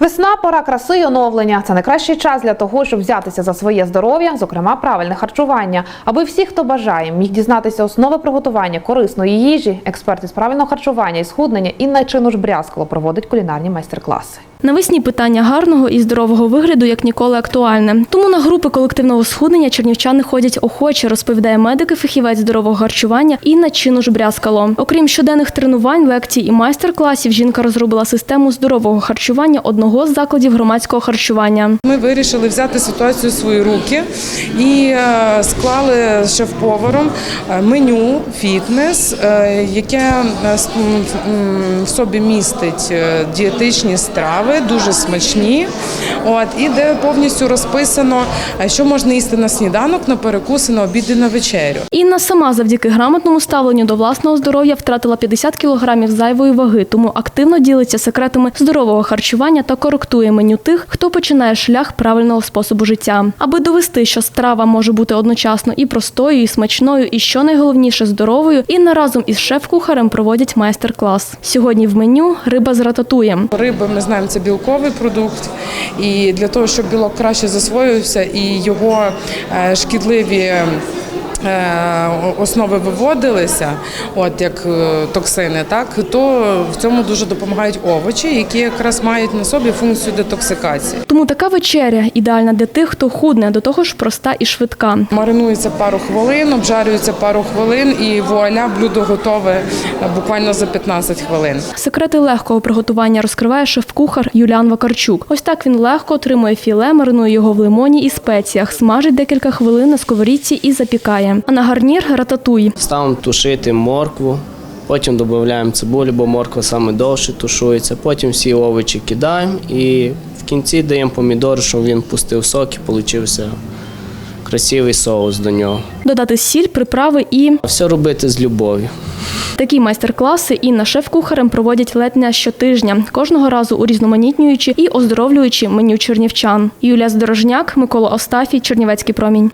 Весна пора краси й оновлення. Це найкращий час для того, щоб взятися за своє здоров'я, зокрема правильне харчування. Аби всі, хто бажає, міг дізнатися основи приготування корисної їжі. Експерти з правильного харчування і схуднення Інна Чинуш Брязкало проводить кулінарні майстер-класи. Навесні питання гарного і здорового вигляду як ніколи актуальне. Тому на групи колективного схуднення чернівчани ходять охоче, розповідає медик і фахівець здорового харчування Інна Чинуш Брязкало. Окрім щоденних тренувань, лекцій і майстер-класів, жінка розробила систему здорового харчування одного з закладів громадського харчування. Ми вирішили взяти ситуацію в свої руки і е, склали шеф-поваром е, меню фітнес, е, яке в собі містить дієтичні страви, дуже смачні. От і де повністю розписано, е, що можна їсти на сніданок, на перекуси, на обід і на вечерю. Інна сама завдяки грамотному ставленню до власного здоров'я втратила 50 кілограмів зайвої ваги, тому активно ділиться секретами здорового харчування та коректує меню тих, хто починає шлях правильного способу життя. Аби довести, що страва може бути одночасно і простою, і смачною, і що найголовніше здоровою, Інна разом із шеф-кухарем проводять майстер-клас. Сьогодні в меню риба з рататуєм. Риба, ми знаємо, це білковий продукт, і для того, щоб білок краще засвоївся і його е, шкідливі. Е, Основи виводилися, от як е, токсини, так то в цьому дуже допомагають овочі, які якраз мають на собі функцію детоксикації. Тому така вечеря ідеальна для тих, хто худне, до того ж проста і швидка. Маринується пару хвилин, обжарюється пару хвилин, і вуаля блюдо готове буквально за 15 хвилин. Секрети легкого приготування розкриває шеф-кухар Юліан Вакарчук. Ось так він легко отримує філе, маринує його в лимоні і спеціях, смажить декілька хвилин на сковорідці і запікає. А на гарнір рататуй. Ставимо тушити моркву, потім додаємо цибулю, бо морква саме довше тушується. Потім всі овочі кидаємо і в кінці даємо помідор, щоб він пустив сок і получився красивий соус до нього. Додати сіль, приправи і Все робити з любов'ю. такі майстер-класи Інна шеф-кухарем проводять ледь не щотижня, кожного разу урізноманітнюючи і оздоровлюючи меню чернівчан. Юлія Здорожняк, Микола Остафій, Чернівецький промінь.